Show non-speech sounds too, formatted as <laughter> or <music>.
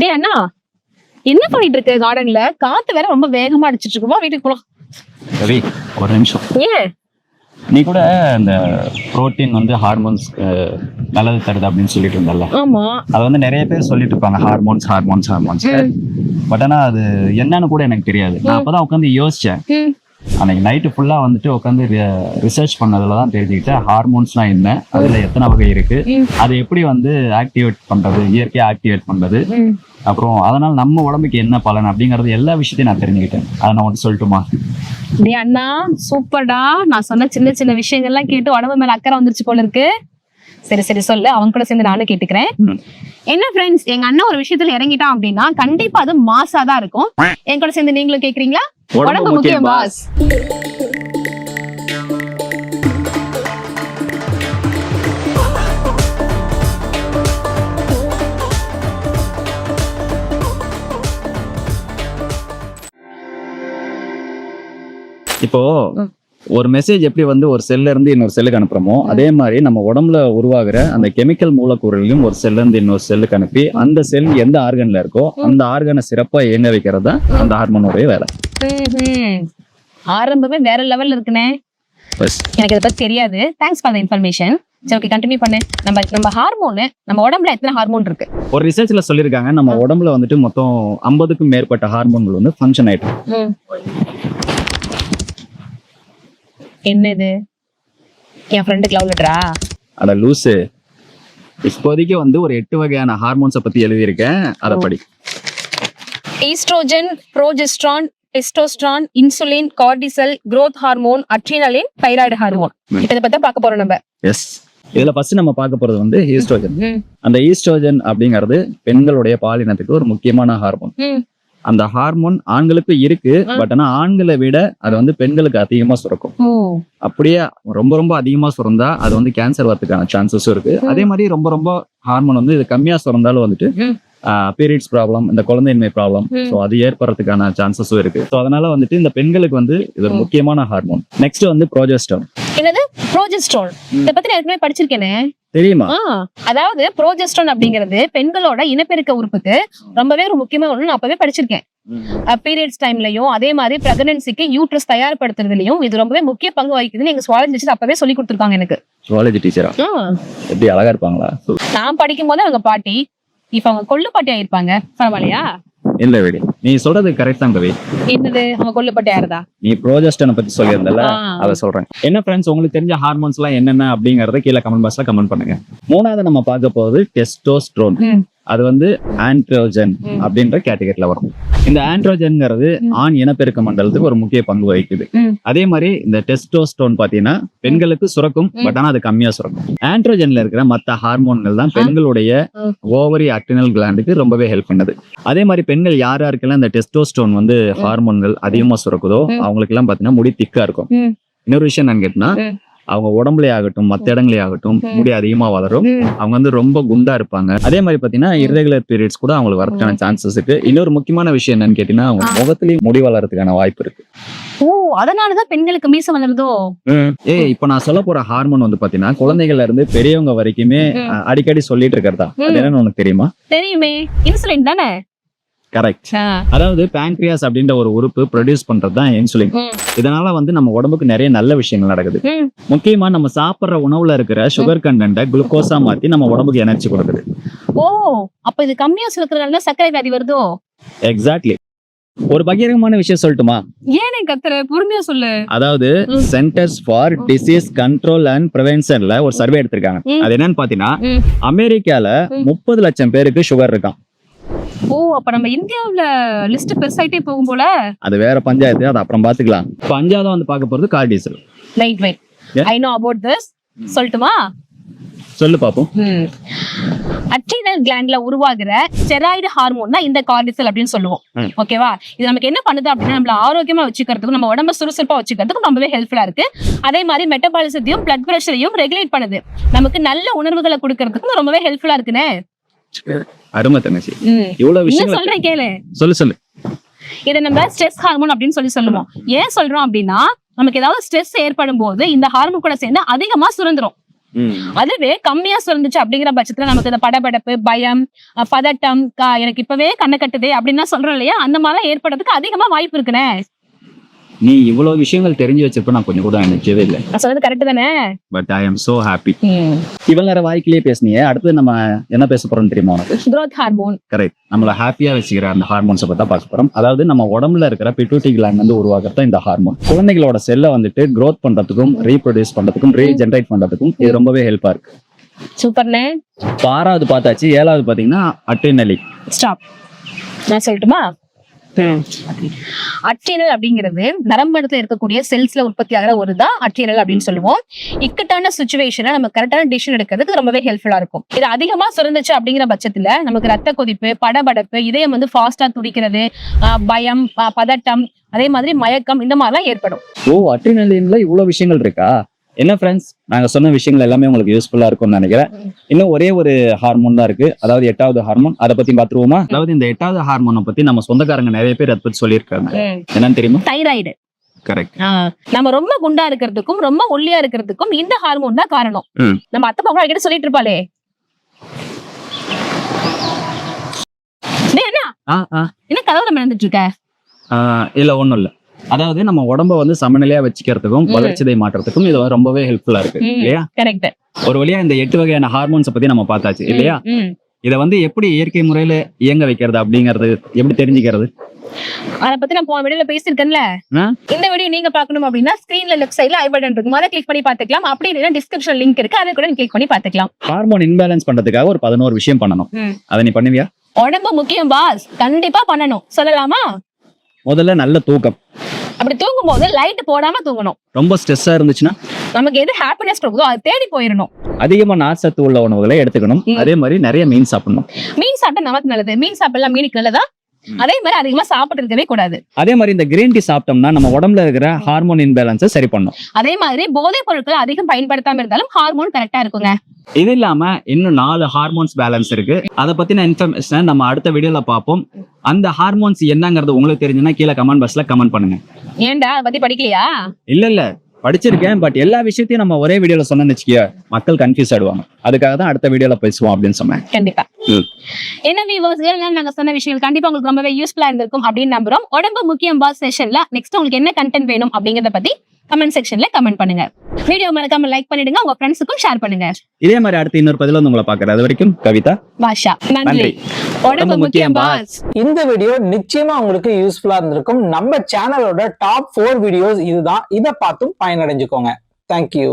டேய் அண்ணா என்ன பண்ணிட்டு இருக்க கார்டன்ல காத்து வேற ரொம்ப வேகமா அடிச்சிட்டு இருக்குமா வீட்டுக்கு போலாம். ரவி ஒரு நிமிஷம். ஏன்? நீ கூட இந்த புரோட்டீன் வந்து ஹார்மோன்ஸ் நல்லது தருது அப்படின்னு சொல்லிட்டு இருந்தல்ல? ஆமா. அது வந்து நிறைய பேர் சொல்லிட்டு இருப்பாங்க. ஹார்மோன்ஸ் ஹார்மோன்ஸ் ஹார்மோன்ஸ் பட் ஆனா அது என்னன்னு கூட எனக்கு தெரியாது. நான் அப்பதான் உட்காந்து யோசிச்சேன். அன்னைக்கு நைட்டு ஃபுல்லா வந்துட்டு உட்காந்து ரிசர்ச் பண்ணதுல தான் தெரிஞ்சுக்கிட்டேன். ஹார்மோன்ஸ்னா என்ன அதுல எத்தனை வகை இருக்கு ம். அது எப்படி வந்து ஆக்டிவேட் பண்றது இயற்கையா ஆக்டிவேட் பண்றது ம். அப்புறம் அதனால நம்ம உடம்புக்கு என்ன பலன் அப்படிங்கறது எல்லா விஷயத்தையும் நான் தெரிஞ்சுக்கிட்டேன். அதை நான் உனக்கு சொல்லட்டுமா? டேய் அண்ணா சூப்பர்டா நான் சொன்ன சின்ன சின்ன விஷயங்கள்லாம் கேட்டு உடம்பு மேல அக்கறை வந்துருச்சு போல இருக்கு. சரி சரி சொல்லு. அவங்க கூட சேர்ந்து நானும் கேட்டுக்கிறேன். என்ன ஃப்ரெண்ட்ஸ் எங்க அண்ணன் ஒரு விஷயத்துல இறங்கிட்டான் அப்படின்னா கண்டிப்பா அது மாசா தான் இருக்கும். <laughs> என் கூட சேர்ந்து நீங்களும் கேக்குறீங்களா? உடம்பு முக்கியம் பாஸ். இப்போ. ஒரு மெசேஜ் எப்படி வந்து ஒரு செல்ல இருந்து இன்னொரு செல்லுக்கு அனுப்புறோமோ அதே மாதிரி நம்ம உடம்புல உருவாகிற அந்த கெமிக்கல் மூலக்கூறுகளையும் ஒரு செல்ல இருந்து இன்னொரு செல்லுக்கு அனுப்பி அந்த செல் எந்த ஆர்கன்ல இருக்கோ அந்த ஆர்கனை சிறப்பா இயங்க வைக்கிறது தான் அந்த ஹார்மோனுடைய வேலை. ஆரம்பமே வேற லெவல்ல இருக்குனே. எனக்கு இதை பத்தி தெரியாது. தேங்க்ஸ் ஃபார் த இன்ஃபர்மேஷன் சரி ஓகே கண்டினியூ பண்ணு. நம்ம நம்ம ஹார்மோனு நம்ம உடம்புல எத்தனை ஹார்மோன் இருக்கு? ஒரு ரிசர்ச்ல சொல்லியிருக்காங்க. நம்ம உடம்புல வந்துட்டு மொத்தம் ஐம்பதுக்கும் மேற்பட்ட ஹார்மோன்கள் வந்து ஃபங்க்ஷன் ஆயிட்டு. என்னது? என் ஃப்ரெண்டுக்கு லவ் லெட்டரா அட லூசு. இப்போதைக்கு வந்து ஒரு எட்டு வகையான ஹார்மோன்ஸை பத்தி எழுதியிருக்கேன். அதை படி. Estrogen progesterone testosterone insulin cortisol growth hormone adrenaline thyroid hormone. இதை பத்தி பார்க்க போறோம் நம்ம எஸ் இதுல ஃபர்ஸ்ட் நம்ம பார்க்க போறது வந்து ஈஸ்ட்ரோஜன். அந்த ஈஸ்ட்ரோஜன் அப்படிங்கிறது பெண்களுடைய பாலினத்துக்கு ஒரு முக்கியமான ஹார்மோன். அந்த ஹார்மோன் ஆண்களுக்கு இருக்கு. பட் ஆனா ஆண்களை விட அது வந்து பெண்களுக்கு அதிகமா சுரக்கும் அப்படியே ரொம்ப ரொம்ப அதிகமா சுரந்தா அது வந்து கேன்சர் வரதுக்கான சான்சஸும் இருக்கு. அதே மாதிரி ரொம்ப ரொம்ப ஹார்மோன் வந்து இது கம்மியா சுரந்தாலும் வந்துட்டு. பீரியட்ஸ் ப்ராப்ளம் இந்த குழந்தையின்மை ப்ராப்ளம். ஸோ அது ஏற்படுறதுக்கான சான்சஸும் இருக்கு. ஸோ அதனால வந்துட்டு இந்த பெண்களுக்கு வந்து இது ஒரு. முக்கியமான ஹார்மோன் நெக்ஸ்ட் வந்து ப்ரோஜெஸ்டோன் என்னது? ப்ரோஜெஸ்ட்ரான் இதை பத்தி நான் ஏற்கனவே படிச்சிருக்கேனே. தெரியுமா? அதாவது ப்ரோஜெஸ்ட்ரான் அப்படிங்கிறது பெண்களோட இனப்பெருக்க உறுப்புக்கு ரொம்பவே ஒரு முக்கியமான ஒண்ணு நான் அப்பவே படிச்சிருக்கேன். பீரியட்ஸ் டைம்லயும் அதே மாதிரி பிரெக்னன்சிக்கு யூட்ரஸ் தயார்படுத்துறதுலயும் இது ரொம்பவே முக்கிய பங்கு வகிக்குதுன்னு எங்க சுவாலஜி டீச்சர் அப்பவே சொல்லி கொடுத்துருக்காங்க எனக்கு. சுவாலஜி டீச்சரா எப்படி அழகா இருப்பாங்களா? நான் படிக்கும் போது அவங்க பாட்டி இப்ப அவங்க கொள்ளு பாட்டி ஆயிருப்பாங்க. பரவாயில்லையா? இல்ல வெடி. நீ சொல்றது கரெக்ட் தான் கவி. என்னது? அவங்க கொள்ளு பாட்டி ஆயிருதா? நீ ப்ரோஜெஸ்டனை பத்தி சொல்லியிருந்தல. அதை சொல்றேன். என்ன ஃப்ரெண்ட்ஸ் உங்களுக்கு தெரிஞ்ச ஹார்மோன்ஸ் எல்லாம் என்னென்ன அப்படிங்கறத கீழே கமெண்ட் பாக்ஸ்ல கமெண்ட் பண்ணுங்க. மூணாவது நம்ம பார்க்க போறது டெஸ்டோஸ்ட்ரோன். அது வந்து ஆண்ட்ரோஜன். அப்படின்ற கேட்டகரியில வரும். இந்த ஆண்ட்ரோஜன்ங்கிறது. ஆண் இனப்பெருக்க மண்டலத்துக்கு ஒரு முக்கிய பங்கு வகிக்குது. அதே மாதிரி இந்த டெஸ்டோஸ்டோன் பாத்தீங்கன்னா பெண்களுக்கு சுரக்கும். பட் ஆனா அது கம்மியா சுரக்கும் ஆண்ட்ரோஜன்ல இருக்கிற மத்த ஹார்மோன்கள் தான். பெண்களுடைய. ஓவரி அக்டினல் கிளாண்டுக்கு ரொம்பவே ஹெல்ப் பண்ணுது அதே மாதிரி பெண்கள் யார் யாருக்கெல்லாம் இந்த டெஸ்டோஸ்டோன் வந்து ஹார்மோன்கள் அதிகமா சுரக்குதோ. அவங்களுக்கு எல்லாம் பாத்தீங்கன்னா முடி திக்கா இருக்கும். இன்னொரு விஷயம் என்னன்னு கேட்டினா ம். அவங்க உடம்புலயே ஆகட்டும் மத்த இடங்களே ஆகட்டும். முடி அதிகமா வளரும். அவங்க வந்து ரொம்ப குண்டா இருப்பாங்க. அதே மாதிரி பாத்தீங்கன்னா. இர்ரெகுலர் பீரியட்ஸ் கூட அவங்களுக்கு வரதுக்கான சான்சஸ் இருக்கு. இன்னொரு முக்கியமான விஷயம் என்னன்னு கேட்டீங்கன்னா அவங்க. முகத்திலயும் முடி வளர்றதுக்கான வாய்ப்பு இருக்கு. ஓ அதனாலதான் பெண்களுக்கு மீச வளருதோ? ஏ இப்ப நான் சொல்ல போற ஹார்மோன் வந்து பாத்தீங்கன்னா குழந்தைகள்ல இருந்து பெரியவங்க வரைக்குமே அடிக்கடி சொல்லிட்டு இருக்கிறதா அது. என்னன்னு உனக்கு தெரியுமா? தெரியுமே. இன்சுலின் தானே? கரெக்ட். அதாவது பேங்க்ரியாஸ் அப்படின்ற ஒரு உறுப்பு ப்ரொடியூஸ் பண்றது தான் இன்சுலின். இதனால வந்து நம்ம உடம்புக்கு நிறைய நல்ல விஷயங்கள் நடக்குது. முக்கியமா நம்ம சாப்பிடுற உணவுல இருக்கிற சுகர் கண்டென்ட்டை குளுக்கோஸா மாத்தி நம்ம உடம்புக்கு எனர்ஜி கொடுக்குது ஓ அப்ப இது கம்மியா சுரக்கிறதுனால சர்க்கரை வியாதி வருதோ எக்ஸாக்ட்லி ஒரு பகிரங்கமான விஷயம் சொல்லட்டுமா ஏனே கத்துற பொறுமையா சொல்லு அதாவது. Centres for disease control and ப்ரிவென்ஷன்ல ஒரு சர்வே எடுத்திருக்காங்க. அது என்னன்னு பாத்தீங்கன்னா. அமெரிக்கால. முப்பது லட்சம் பேருக்கு சுகர் இருக்கான் ஓ அப்ப நம்ம இந்தியாவுல லிஸ்ட் பெருசாயிட்டே போகும் போல? அது வேற பஞ்சாயத்து அது அப்புறம் பாத்துக்கலாம். அஞ்சாவது வந்து பார்க்க போறது car diesel right wait Yeah. I know about this சொல்லட்டுமா? சொல்லு பாப்போம். அட்ரினல் கிளாண்ட்ல உருவாகிற ஸ்டெராய்டு ஹார்மோன் தான் இந்த கார்டிசல் அப்படின்னு சொல்லுவோம். ஓகேவா இது நமக்கு என்ன பண்ணுது அப்படின்னா நம்மள ஆரோக்கியமா வச்சுக்கிறதுக்கும் நம்ம உடம்ப சுறுசுறுப்பா வச்சுக்கிறதுக்கும் ரொம்பவே ஹெல்ப்ஃபுல்லா இருக்கு. அதே மாதிரி மெட்டபாலிசத்தையும் பிளட் பிரஷரையும் ரெகுலேட் பண்ணுது. நமக்கு நல்ல உணர்வுகளை கொடுக்கறதுக்கும் ரொம்பவே ஹெல்ப்ஃபுல்லா இருக்குனே. அருமை தங்கச்சி. இவ்வளவு விஷயங்கள் சொல்றேன் கேளு. சொல்லு சொல்லு. இதை நம்ம ஸ்ட்ரெஸ் ஹார்மோன் அப்படின்னு சொல்லி சொல்லுவோம். ஏன் சொல்றோம் அப்படின்னா நமக்கு ஏதாவது ஸ்ட்ரெஸ் ஏற்படும் போது இந்த ஹார்மோன் கூட சேர்ந்து அதிகமா சுரந்துரும். அதுவே கம்மியா சுரந்துச்சு அப்படிங்கிற பட்சத்துல நமக்கு இந்த படபடப்பு பயம் பதட்டம் எனக்கு இப்பவே கண்ணை கட்டுது அப்படின்னு சொல்றோம் இல்லையா? அந்த மாதிரிலாம் ஏற்படுறதுக்கு அதிகமா வாய்ப்பு இருக்குனே. நீ இவ்வளவு விஷயங்கள் தெரிஞ்சு வச்சிருப்ப நான் கொஞ்சம் கூட நினைச்சதே இல்லை. நான் சொன்னது கரெக்ட் தானே? But I am so happy இவங்க வாய்க்கிலேயே பேசுனீங்க அடுத்து நம்ம என்ன பேச போறோம்னு தெரியுமா உனக்கு? Growth ஹார்மோன் கரெக்ட் நம்மள ஹாப்பியா வச்சுக்கிற அந்த ஹார்மோன்ஸை பத்தி பார்க்க போறோம். அதாவது நம்ம உடம்புல இருக்கிற பிட்யூட்டி கிளாண்ட் வந்து உருவாக்குறது இந்த ஹார்மோன் குழந்தைகளோட செல்லை வந்துட்டு growth பண்றதுக்கும் ரீப்ரொடியூஸ் பண்றதுக்கும் ரீஜென்ரேட் பண்றதுக்கும் இது ரொம்பவே ஹெல்ப்பா இருக்கு. சூப்பர்னே இப்போ ஆறாவது பார்த்தாச்சு ஏழாவது பாத்தீங்கன்னா அட்ரினலி ஸ்டாப் நான் சொல்லட்டுமா? அட்ரினல் அப்படிங்கிறது நரம்படத்துல இருக்கக்கூடிய செல்ஸ்ல உற்பத்தி ஆகிற ஒரு தான் அட்ரினல் அப்படின்னு சொல்லுவோம். இக்கட்டான சுச்சுவேஷனை நம்ம கரெக்டான டிசிஷன் எடுக்கிறதுக்கு ரொம்பவே ஹெல்ப்ஃபுல்லா இருக்கும். இது அதிகமா சுரந்துச்சு அப்படிங்கிற பட்சத்துல நமக்கு ரத்த கொதிப்பு படபடப்பு இதயம் வந்து ஃபாஸ்டா துடிக்கிறது ஆஹ் பயம் பதட்டம் அதே மாதிரி மயக்கம் இந்த மாதிரிலாம் ஏற்படும். ஓ அட்ரினலின்ல இவ்வளவு விஷயங்கள் இருக்கா? என்ன ஃப்ரெண்ட்ஸ் நாங்க சொன்ன விஷயங்கள் எல்லாமே உங்களுக்கு யூஸ்ஃபுல்லா இருக்கும்னு நினைக்கிறேன். இன்னும் ஒரே ஒரு ஹார்மோன் தான் இருக்கு. அதாவது எட்டாவது ஹார்மோன் அதை பத்தி பாத்துருவோமா அதாவது இந்த எட்டாவது ஹார்மோனை பத்தி நம்ம சொந்தக்காரங்க நிறைய பேர் அதை பத்தி சொல்லியிருக்காங்க. என்னன்னு தெரியுமா? தைராய்டு கரெக்ட் நம்ம ரொம்ப குண்டா இருக்கிறதுக்கும் ரொம்ப ஒல்லியா இருக்கிறதுக்கும் இந்த ஹார்மோன் தான் காரணம். நம்ம அத்தை பாப்பா அடிக்கடி சொல்லிட்டு இருப்பாளே. என்ன என்ன கதவுல மிதந்துட்டு இருக்க? இல்ல ஒண்ணும் இல்ல. அதாவது நம்ம உடம்ப வந்து சமநிலையா வச்சுக்கிறதுக்கும். வளர்ச்சிதை மாற்றத்துக்கும் இது ரொம்பவே ஹெல்ப்ஃபுல்லா இருக்கு. இல்லையா? கரெக்ட் ஒரு வழியா இந்த எட்டு வகையான ஹார்மோன்ஸை பத்தி நம்ம பார்த்தாச்சு இல்லையா? இதை வந்து எப்படி இயற்கை முறையில இயங்க வைக்கிறது அப்படிங்கறது எப்படி தெரிஞ்சுக்கிறது? அத பத்தி நான் போன வீடியோல பேசியிருக்கேன்ல? இந்த வீடியோ நீங்க பார்க்கணும் அப்படின்னா ஸ்கிரீன்ல லெஃப்ட் சைடுல ஐ பட்டன் இருக்கும் அதை கிளிக் பண்ணி பாத்துக்கலாம் அப்படி இல்லைன்னா டிஸ்கிரிப்ஷன் லிங்க் இருக்கு. அதை கூட கிளிக் பண்ணி பாத்துக்கலாம் ஹார்மோன் இன்பேலன்ஸ் பண்றதுக்காக ஒரு பதினோரு விஷயம் பண்ணணும். அதை நீ பண்ணுவியா? உடம்பு முக்கியம் பாஸ் கண்டிப்பா பண்ணணும். சொல்லலாமா? முதல்ல நல்ல தூக்கம். அப்படி தூங்கும் போது லைட் போடாம தூங்கணும். ரொம்ப ஸ்ட்ரெஸ்ஸா இருந்துச்சுன்னா நமக்கு எது ஹாப்பினஸ் கொடுக்குதோ அதை தேடி போயிடணும். அதிகமா நார்ச்சத்து உள்ள உணவுகளை எடுத்துக்கணும். அதே மாதிரி நிறைய மீன் சாப்பிடணும். மீன் சாப்பிட்டா நமக்கு நல்லது. மீன் சாப்பிடலாம் மீனுக்கு நல்லதா. அதே மாதிரி அதிகமா சாப்பிட்டு இருக்கவே கூடாது. அதே மாதிரி இந்த கிரீன் டீ சாப்பிட்டோம்னா நம்ம உடம்புல இருக்கிற ஹார்மோன் இன்பேலன்ஸை சரி பண்ணும். அதே மாதிரி போதைப் பொருட்கள் அதிகம் பயன்படுத்தாம இருந்தாலும் ஹார்மோன் கரெக்டா இருக்குங்க. இது இல்லாம இன்னும் நாலு ஹார்மோன்ஸ் பேலன்ஸ் இருக்கு. அதை பத்தின இன்ஃபர்மேஷன் நம்ம அடுத்த வீடியோல பார்ப்போம். அந்த ஹார்மோன்ஸ் என்னங்கிறது உங்களுக்கு தெரிஞ்சுன்னா கீழே கமெண்ட் பாக்ஸ்ல கமெண்ட் பண்ணுங்க. ஏன்டா அதை பத்தி படிக்கலையா? இல்ல இல்ல. படிச்சிருக்கேன் பட் எல்லா விஷயத்தையும் நம்ம ஒரே வீடியோல சொன்னோம்னு வச்சுக்கிய மக்கள் கன்ஃபியூஸ் ஆயிடுவாங்க. அதுக்காக தான் அடுத்த வீடியோல பேசுவோம் அப்படின்னு சொன்னேன். கண்டிப்பா. என்ன வியூவர்ஸ் நாங்க சொன்ன விஷயங்கள் கண்டிப்பா உங்களுக்கு ரொம்பவே யூஸ்ஃபுல்லா இருந்திருக்கும் அப்படின்னு நம்புறோம். உடம்பு முக்கியம் பாஸ் செஷன்ல நெக்ஸ்ட் உங்களுக்கு என்ன கண்டென்ட் வேணும் அப்படிங்கறத பத்தி கமெண்ட் செக்ஷன்ல கமெண்ட் பண்ணுங்க. வீடியோ மறக்காம லைக் பண்ணிடுங்க உங்க ஃப்ரெண்ட்ஸுக்கும் ஷேர் பண்ணுங்க. இதே மாதிரி அடுத்த இன்னொரு பதில வந்து உங்களை பாக்குறேன் அது வரைக்கும் கவிதா பாஷா நன்றி. நன்றி. உடம்பு முக்கியம் பாஸ். இந்த வீடியோ நிச்சயமா உங்களுக்கு யூஸ்ஃபுல்லா இருந்திருக்கும். நம்ம சேனலோட டாப் ஃபோர் வீடியோஸ் இதுதான். இதை பார்த்தும் பயனடைஞ்சுக்கோங்க. தேங்க்யூ